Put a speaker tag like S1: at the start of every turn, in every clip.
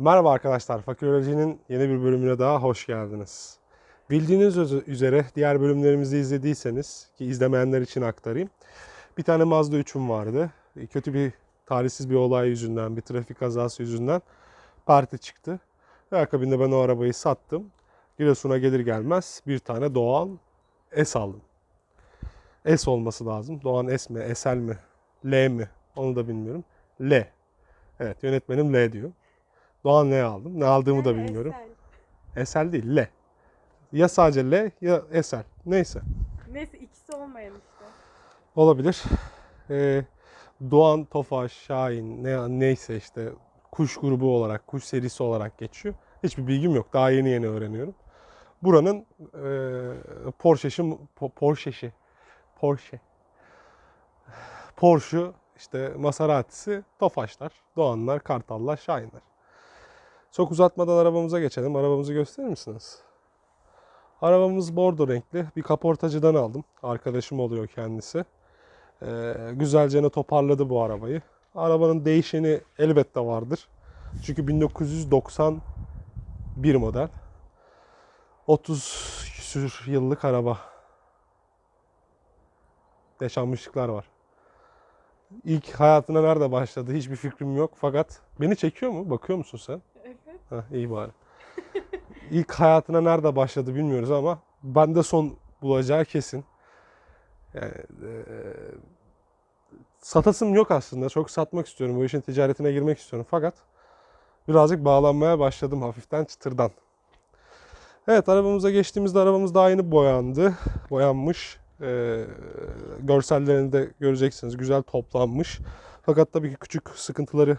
S1: Merhaba arkadaşlar, Fakiroloji'nin yeni bir bölümüne daha hoş geldiniz. Bildiğiniz üz- üzere diğer bölümlerimizi izlediyseniz ki izlemeyenler için aktarayım. Bir tane Mazda 3'üm vardı. Kötü bir talihsiz bir olay yüzünden, bir trafik kazası yüzünden parti çıktı. Ve akabinde ben o arabayı sattım. Giresun'a gelir gelmez bir tane Doğan S aldım. S olması lazım. Doğan S mi, SL mi, L mi onu da bilmiyorum. L. Evet yönetmenim L diyor. Doğan L aldım. Ne aldığımı da bilmiyorum. Esel değil, L. Ya sadece L ya Esel. Neyse.
S2: Neyse ikisi olmayan işte.
S1: Olabilir. Ee, Doğan, Tofaş, Şahin ne, neyse işte kuş grubu olarak, kuş serisi olarak geçiyor. Hiçbir bilgim yok. Daha yeni yeni öğreniyorum. Buranın e, Porsche'si, Po- Porsche'si, Porsche, Porsche, işte Maserati'si, Tofaşlar, Doğanlar, Kartallar, Şahinler. Çok uzatmadan arabamıza geçelim. Arabamızı gösterir misiniz? Arabamız bordo renkli. Bir kaportacıdan aldım. Arkadaşım oluyor kendisi. Ee, güzelce toparladı bu arabayı. Arabanın değişeni elbette vardır. Çünkü 1991 model. 30 küsür yıllık araba. Yaşanmışlıklar var. İlk hayatına nerede başladı hiçbir fikrim yok. Fakat beni çekiyor mu? Bakıyor musun sen? Heh, iyi bari. İlk hayatına nerede başladı bilmiyoruz ama bende son bulacağı kesin. Yani, eee, satasım yok aslında. Çok satmak istiyorum. Bu işin ticaretine girmek istiyorum. Fakat birazcık bağlanmaya başladım hafiften çıtırdan. Evet arabamıza geçtiğimizde arabamız daha yeni boyandı. Boyanmış. Eee görsellerini de göreceksiniz. Güzel toplanmış. Fakat tabii ki küçük sıkıntıları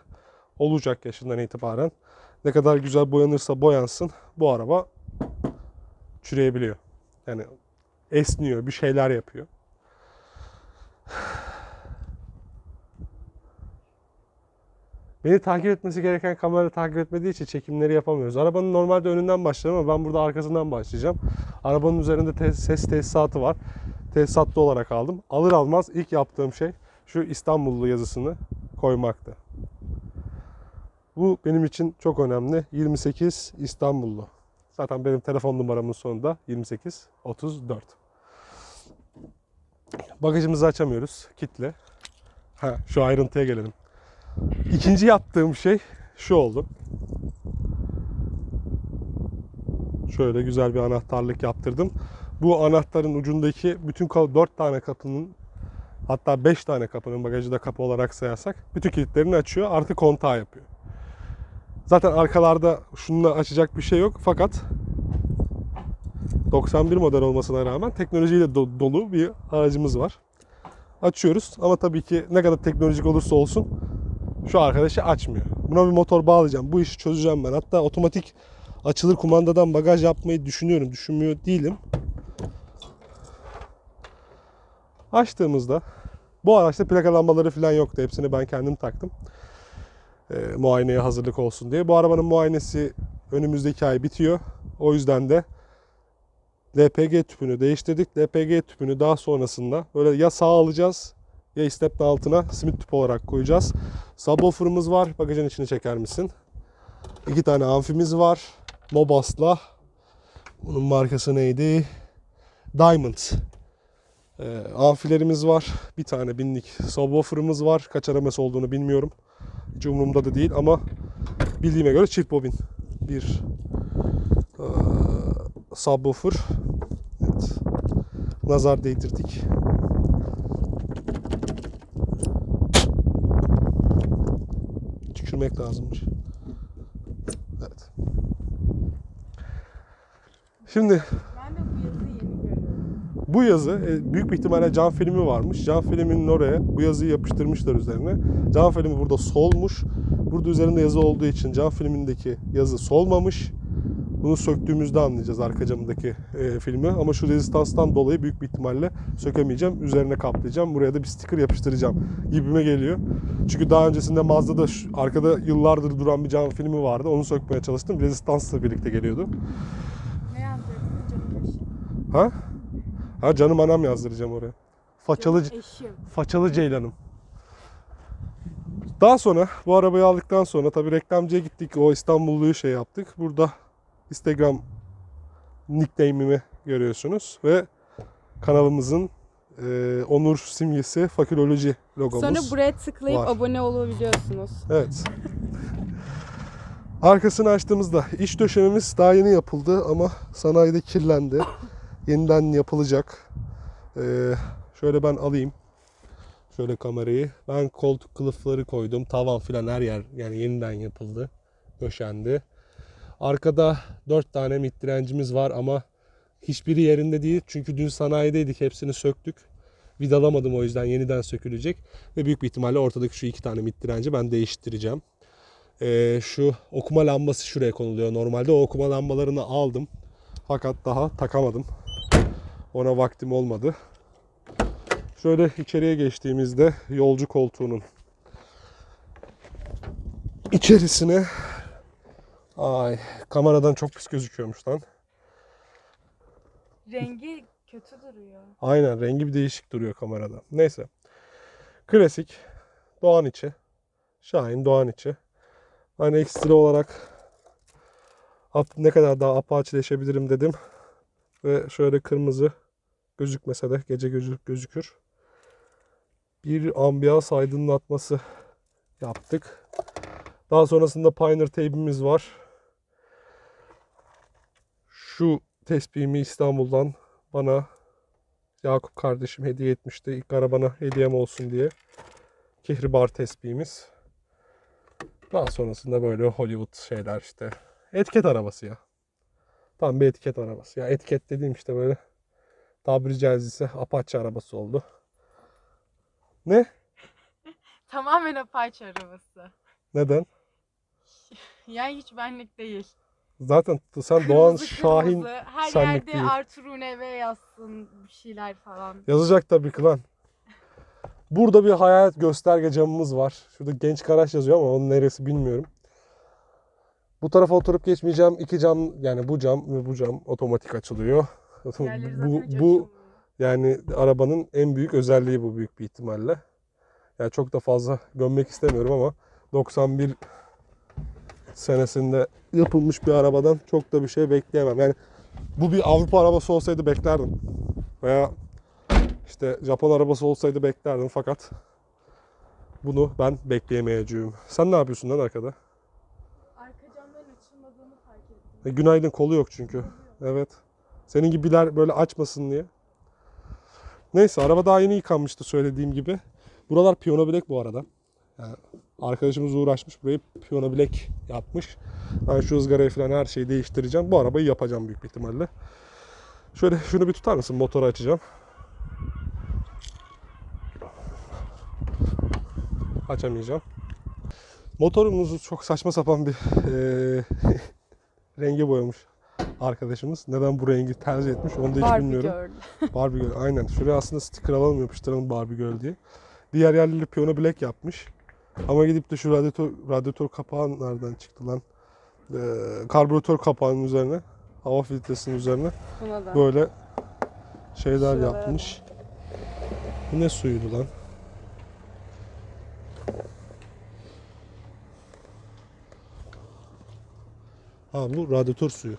S1: olacak yaşından itibaren ne kadar güzel boyanırsa boyansın bu araba çüreyebiliyor. Yani esniyor, bir şeyler yapıyor. Beni takip etmesi gereken kamera takip etmediği için çekimleri yapamıyoruz. Arabanın normalde önünden başlarım ama ben burada arkasından başlayacağım. Arabanın üzerinde te- ses tesisatı var. Tesisatlı olarak aldım. Alır almaz ilk yaptığım şey şu İstanbullu yazısını koymaktı. Bu benim için çok önemli. 28 İstanbullu. Zaten benim telefon numaramın sonunda 28 34. Bagajımızı açamıyoruz. Kitle. Ha, şu ayrıntıya gelelim. İkinci yaptığım şey şu oldu. Şöyle güzel bir anahtarlık yaptırdım. Bu anahtarın ucundaki bütün 4 tane kapının hatta 5 tane kapının bagajı da kapı olarak sayarsak bütün kilitlerini açıyor. Artı kontağı yapıyor. Zaten arkalarda şununla açacak bir şey yok fakat 91 model olmasına rağmen teknolojiyle do- dolu bir aracımız var. Açıyoruz ama tabii ki ne kadar teknolojik olursa olsun şu arkadaşı açmıyor. Buna bir motor bağlayacağım. Bu işi çözeceğim ben. Hatta otomatik açılır kumandadan bagaj yapmayı düşünüyorum. Düşünmüyor değilim. Açtığımızda bu araçta plaka lambaları falan yoktu. Hepsini ben kendim taktım e, muayeneye hazırlık olsun diye. Bu arabanın muayenesi önümüzdeki ay bitiyor. O yüzden de LPG tüpünü değiştirdik. LPG tüpünü daha sonrasında böyle ya sağ alacağız ya istepne altına simit tüpü olarak koyacağız. Subwoofer'ımız var. Bagajın içini çeker misin? İki tane amfimiz var. Mobas'la. Bunun markası neydi? Diamond. Ee, amfilerimiz var. Bir tane binlik subwoofer'ımız var. Kaç araması olduğunu bilmiyorum. Hiç umurumda da değil ama bildiğime göre çift bobin bir eee, subwoofer. Evet. Nazar değdirdik. Tükürmek lazımmış. Evet. Şimdi
S2: Ben de bu yazıyı yeni görüyorum.
S1: Bu yazı e, büyük bir ihtimalle cam filmi varmış. Cam filminin oraya bu yazıyı yapıştırmışlar üzerine. Cam filmi burada solmuş. Burada üzerinde yazı olduğu için cam filmindeki yazı solmamış. Bunu söktüğümüzde anlayacağız arka camındaki e, filmi. Ama şu rezistanstan dolayı büyük bir ihtimalle sökemeyeceğim. Üzerine kaplayacağım. Buraya da bir sticker yapıştıracağım gibime geliyor. Çünkü daha öncesinde Mazda'da şu- arkada yıllardır duran bir cam filmi vardı. Onu sökmeye çalıştım. Rezistansla birlikte geliyordu.
S2: Ne eşim?
S1: Ha? Ha canım anam yazdıracağım oraya. Façalı
S2: eşim.
S1: Façalı Ceylan'ım. Daha sonra bu arabayı aldıktan sonra tabii reklamcıya gittik. O İstanbulluyu şey yaptık. Burada Instagram nickname'imi görüyorsunuz ve kanalımızın e, onur simgesi faküloloji logomuz.
S2: Sonra buraya tıklayıp
S1: var.
S2: abone olabiliyorsunuz.
S1: Evet. Arkasını açtığımızda iç döşememiz daha yeni yapıldı ama sanayide kirlendi. Yeniden yapılacak. Ee, şöyle ben alayım. Şöyle kamerayı. Ben koltuk kılıfları koydum. Tavan filan her yer yani yeniden yapıldı. Döşendi. Arkada 4 tane mid direncimiz var ama hiçbiri yerinde değil. Çünkü dün sanayideydik. Hepsini söktük. Vidalamadım o yüzden yeniden sökülecek. Ve büyük bir ihtimalle ortadaki şu iki tane mid direnci ben değiştireceğim. Ee, şu okuma lambası şuraya konuluyor. Normalde o okuma lambalarını aldım. Fakat daha takamadım. Ona vaktim olmadı. Şöyle içeriye geçtiğimizde yolcu koltuğunun içerisine ay kameradan çok pis gözüküyormuş lan.
S2: Rengi kötü duruyor.
S1: Aynen rengi bir değişik duruyor kamerada. Neyse. Klasik Doğan içi. Şahin Doğan içi. Hani ekstra olarak ne kadar daha apaçileşebilirim dedim. Ve şöyle kırmızı gözükmese de gece gözü- gözükür. Bir ambiyans aydınlatması yaptık. Daha sonrasında Pioneer teybimiz var. Şu tespihimi İstanbul'dan bana Yakup kardeşim hediye etmişti. İlk arabana hediyem olsun diye. Kehribar tespihimiz. Daha sonrasında böyle Hollywood şeyler işte. Etiket arabası ya. Tam bir etiket arabası. Ya etiket dediğim işte böyle tabiri caizse Apache arabası oldu. Ne?
S2: Tamamen Apache arabası.
S1: Neden?
S2: Yani hiç benlik değil.
S1: Zaten sen Doğan
S2: Kırmızı
S1: Şahin
S2: kırmızı. Her
S1: senlik
S2: yerde
S1: değil.
S2: Artur Neve yazsın bir şeyler falan.
S1: Yazacak tabii ki lan. Burada bir hayat gösterge camımız var. Şurada genç Karaş yazıyor ama onun neresi bilmiyorum. Bu tarafa oturup geçmeyeceğim. İki cam yani bu cam ve bu cam otomatik açılıyor.
S2: Diğerleri zaten
S1: bu
S2: hiç
S1: bu
S2: açılmıyor.
S1: yani arabanın en büyük özelliği bu büyük bir ihtimalle. Yani çok da fazla gömmek istemiyorum ama 91 senesinde yapılmış bir arabadan çok da bir şey bekleyemem. Yani bu bir Avrupa arabası olsaydı beklerdim. Veya işte Japon arabası olsaydı beklerdim fakat bunu ben bekleyemeyeceğim. Sen ne yapıyorsun lan arkada? E, günaydın kolu yok çünkü. Evet. Senin gibiler böyle açmasın diye. Neyse araba daha yeni yıkanmıştı söylediğim gibi. Buralar piyano bilek bu arada. Yani arkadaşımız uğraşmış burayı piyano bilek yapmış. Ben şu ızgarayı falan her şeyi değiştireceğim. Bu arabayı yapacağım büyük ihtimalle. Şöyle şunu bir tutar mısın? Motoru açacağım. Açamayacağım. Motorumuzu çok saçma sapan bir eee renge boyamış arkadaşımız. Neden bu rengi tercih etmiş onu da hiç
S2: Barbie
S1: bilmiyorum.
S2: Girl.
S1: Barbie Girl aynen. Şuraya aslında sticker alalım yapıştıralım Barbie Girl diye. Diğer yerleri piyano black yapmış. Ama gidip de şu radyatör, radyatör kapağı nereden çıktı lan? Ee, karbüratör kapağının üzerine, hava filtresinin üzerine
S2: da.
S1: böyle şeyler
S2: Şuralara
S1: yapmış. Bu ne suyuydu lan? Ha bu radyatör suyu.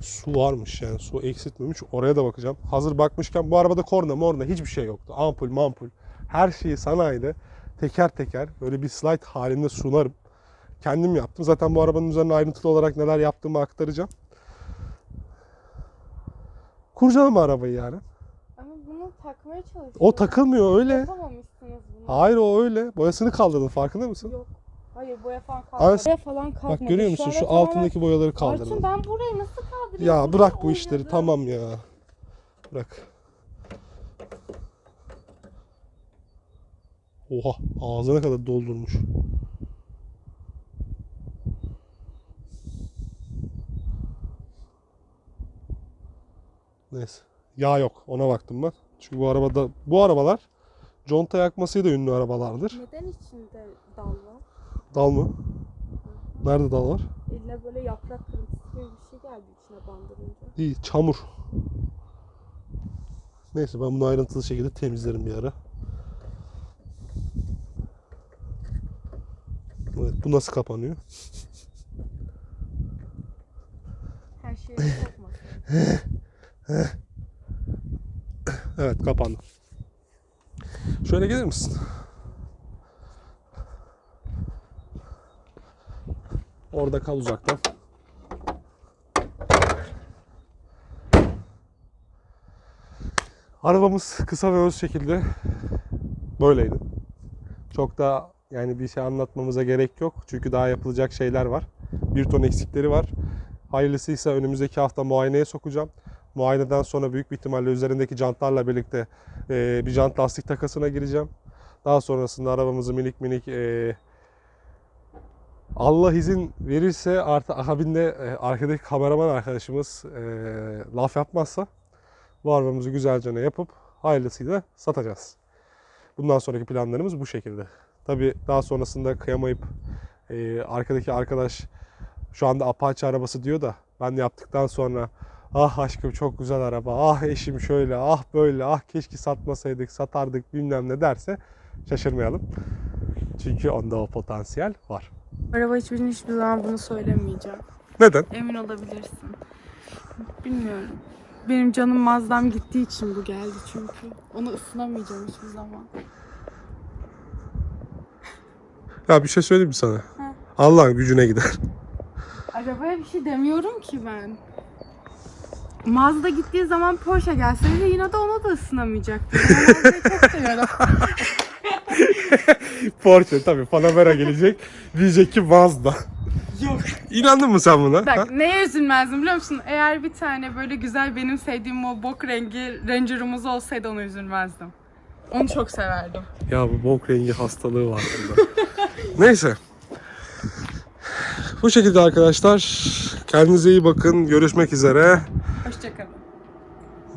S1: Su varmış yani su eksiltmemiş. Oraya da bakacağım. Hazır bakmışken bu arabada korna morna hiçbir şey yoktu. Ampul mampul. Her şeyi sanayide teker teker böyle bir slide halinde sunarım. Kendim yaptım. Zaten bu arabanın üzerine ayrıntılı olarak neler yaptığımı aktaracağım. Kurcalama arabayı yani.
S2: Ama bunu takmaya çalışıyorum.
S1: O takılmıyor öyle.
S2: Yapamamışsınız bunu.
S1: Hayır o öyle. Boyasını kaldırdın farkında mısın?
S2: Yok. Hayır boya falan kalkmadı.
S1: Aras-
S2: Boya falan kalkmadı.
S1: Bak görüyor musun şu
S2: tamamen-
S1: altındaki boyaları
S2: Arçın
S1: kaldırdın.
S2: ben burayı nasıl kaldırayım?
S1: Ya bırak bu işleri
S2: oynadım.
S1: tamam ya. Bırak. Oha ağzına kadar doldurmuş. Neyse. Yağ yok. Ona baktım ben. Çünkü bu arabada bu arabalar conta yakmasıyla ünlü arabalardır.
S2: Neden içinde dal var?
S1: Dal mı? Nerede dal var?
S2: Eline böyle yaprak kırıntısı gibi bir şey geldi içine bandırınca.
S1: İyi çamur. Neyse ben bunu ayrıntılı şekilde temizlerim bir ara. Evet, bu nasıl kapanıyor?
S2: Her şeyi sokmasın.
S1: Evet kapandı. Şöyle gelir misin? Orada kal uzaktan. Arabamız kısa ve öz şekilde böyleydi. Çok da yani bir şey anlatmamıza gerek yok. Çünkü daha yapılacak şeyler var. Bir ton eksikleri var. Hayırlısıysa önümüzdeki hafta muayeneye sokacağım. Muayeneden sonra büyük bir ihtimalle üzerindeki jantlarla birlikte e, bir jant lastik takasına gireceğim. Daha sonrasında arabamızı minik minik e, Allah izin verirse artı akabinde e, arkadaki kameraman arkadaşımız e, laf yapmazsa bu arabamızı güzelce ne yapıp hayırlısıyla satacağız. Bundan sonraki planlarımız bu şekilde. Tabi daha sonrasında kıyamayıp e, arkadaki arkadaş şu anda Apache arabası diyor da ben yaptıktan sonra ah aşkım çok güzel araba, ah eşim şöyle, ah böyle, ah keşke satmasaydık, satardık bilmem ne derse şaşırmayalım. Çünkü onda o potansiyel var.
S2: Araba hiçbir hiçbir zaman bunu söylemeyeceğim.
S1: Neden?
S2: Emin olabilirsin. Bilmiyorum. Benim canım Mazda'm gittiği için bu geldi çünkü. Onu ısınamayacağım hiçbir zaman.
S1: Ya bir şey söyleyeyim mi sana? Allah'ın gücüne gider.
S2: Arabaya bir şey demiyorum ki ben. Mazda gittiği zaman Porsche gelseydi yine de ona da ısınamayacaktım. Ben Mazda'yı çok seviyorum.
S1: Porsche tabii Panamera gelecek. Diyecek ki Mazda.
S2: Yok.
S1: İnandın mı sen buna? Ha?
S2: Bak neye üzülmezdim biliyor musun? Eğer bir tane böyle güzel benim sevdiğim o bok rengi Ranger'ımız olsaydı ona üzülmezdim. Onu çok severdim.
S1: Ya bu bok rengi hastalığı var bunda. Neyse. Bu şekilde arkadaşlar. Kendinize iyi bakın. Görüşmek üzere.
S2: Hoşçakalın.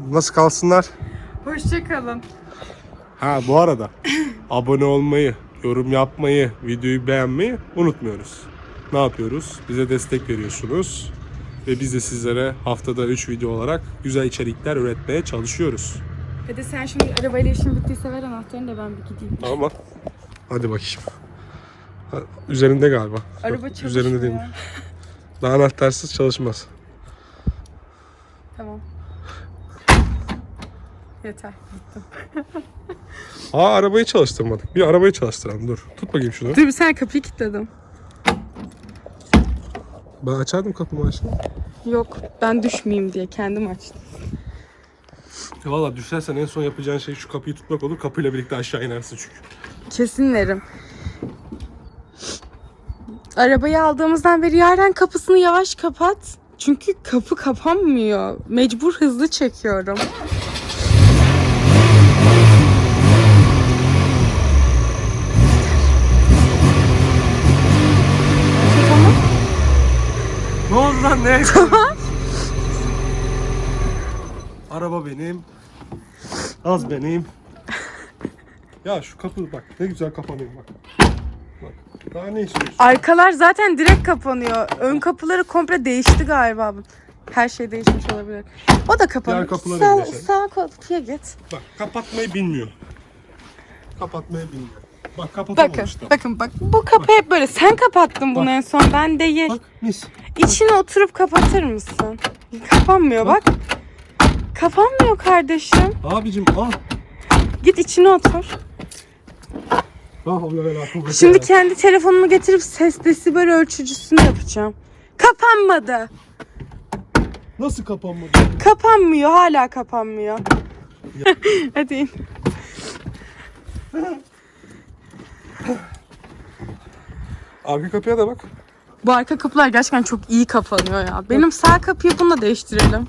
S1: Nasıl kalsınlar?
S2: Hoşçakalın.
S1: Ha bu arada abone olmayı, yorum yapmayı, videoyu beğenmeyi unutmuyoruz. Ne yapıyoruz? Bize destek veriyorsunuz. Ve biz de sizlere haftada 3 video olarak güzel içerikler üretmeye çalışıyoruz.
S2: Hadi sen şimdi arabayla işin bittiyse ver anahtarını da ben bir gideyim.
S1: Tamam? Hadi bakayım. Ha, Üzerinde galiba.
S2: Araba
S1: Yok. Üzerinde değil. Daha anahtarsız çalışmaz.
S2: Tamam. Yeter. Gittim.
S1: Aa arabayı çalıştırmadık. Bir arabayı çalıştıralım dur. Tut bakayım şunu.
S2: Dur bir sen kapıyı kilitledim.
S1: Ben açardım kapımı aşkım.
S2: Yok ben düşmeyeyim diye kendim açtım.
S1: Ya valla düşersen en son yapacağın şey şu kapıyı tutmak olur. Kapıyla birlikte aşağı inersin çünkü.
S2: Kesinlerim. Arabayı aldığımızdan beri Yaren kapısını yavaş kapat. Çünkü kapı kapanmıyor. Mecbur hızlı çekiyorum.
S1: Ne oldu lan ne? Araba benim. Az benim. Ya şu kapı bak ne güzel kapanıyor bak. Daha ne istiyorsun?
S2: Arkalar zaten direkt kapanıyor. Ön kapıları komple değişti galiba. Her şey değişmiş olabilir. O da kapanıyor.
S1: Diğer kapıları
S2: sağ,
S1: birleşelim.
S2: sağ kapıya git.
S1: Bak kapatmayı bilmiyor. Kapatmayı bilmiyor. Bak kapatamamış
S2: Bakın, bakın bak. Bu kapı hep böyle. Sen kapattın bunu en son. Ben değil.
S1: Bak mis.
S2: İçine oturup kapatır mısın? Kapanmıyor bak. Kapanmıyor kardeşim.
S1: Abicim al.
S2: Git içine otur.
S1: Ah
S2: Şimdi kendi telefonumu getirip ses desibel ölçücüsünü yapacağım. Kapanmadı.
S1: Nasıl kapanmadı?
S2: Kapanmıyor. Hala kapanmıyor. Hadi in.
S1: Arka kapıya da bak.
S2: Bu arka kapılar gerçekten çok iyi kapanıyor ya. Benim sağ kapıyı bununla değiştirelim.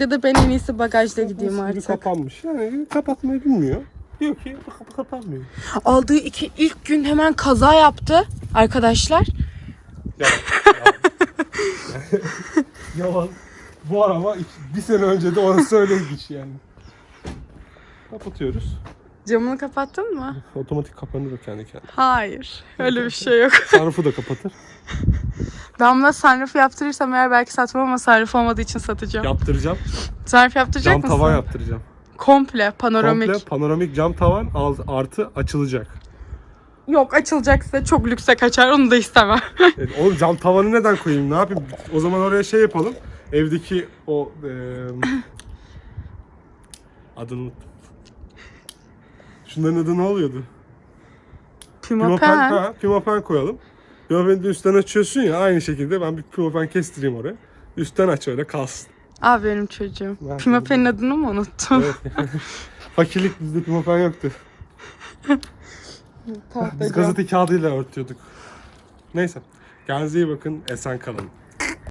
S2: Ya da ben en iyisi bagajda gideyim
S1: Nasıl
S2: artık.
S1: kapanmış. Yani kapatmayı bilmiyor. Diyor ki kapı kapanmıyor.
S2: Aldığı iki ilk gün hemen kaza yaptı arkadaşlar.
S1: Ya, ya. Yalan. Bu araba iki- bir sene önce de orası öyleymiş yani. Kapatıyoruz.
S2: Camını kapattın mı?
S1: Otomatik kapanır o kendi kendine.
S2: Hayır. Öyle bir şey yok.
S1: Sarrafı da kapatır.
S2: Ben buna sunroof yaptırırsam eğer belki satmam ama sunroof olmadığı için satacağım.
S1: Yaptıracağım.
S2: Sunroof yaptıracak
S1: Cam
S2: mısın?
S1: tavan yaptıracağım.
S2: Komple panoramik.
S1: Komple panoramik cam tavan artı açılacak.
S2: Yok açılacaksa çok lükse kaçar onu da istemem.
S1: Evet, oğlum cam tavanı neden koyayım? Ne yapayım? O zaman oraya şey yapalım. Evdeki o eee adını. Şunların adı ne oluyordu?
S2: Pimapen.
S1: Pimapen, ha, pimapen koyalım. Pimapen'i de üstten açıyorsun ya aynı şekilde ben bir pimapen kestireyim oraya. Üstten aç öyle kalsın.
S2: Benim çocuğum.
S1: Ben
S2: Pimapen'in adını mı unuttum?
S1: Evet. Fakirlik bizde pimapen yoktu. Biz gazete kağıdıyla örtüyorduk. Neyse. Kendinize iyi bakın. Esen kalın.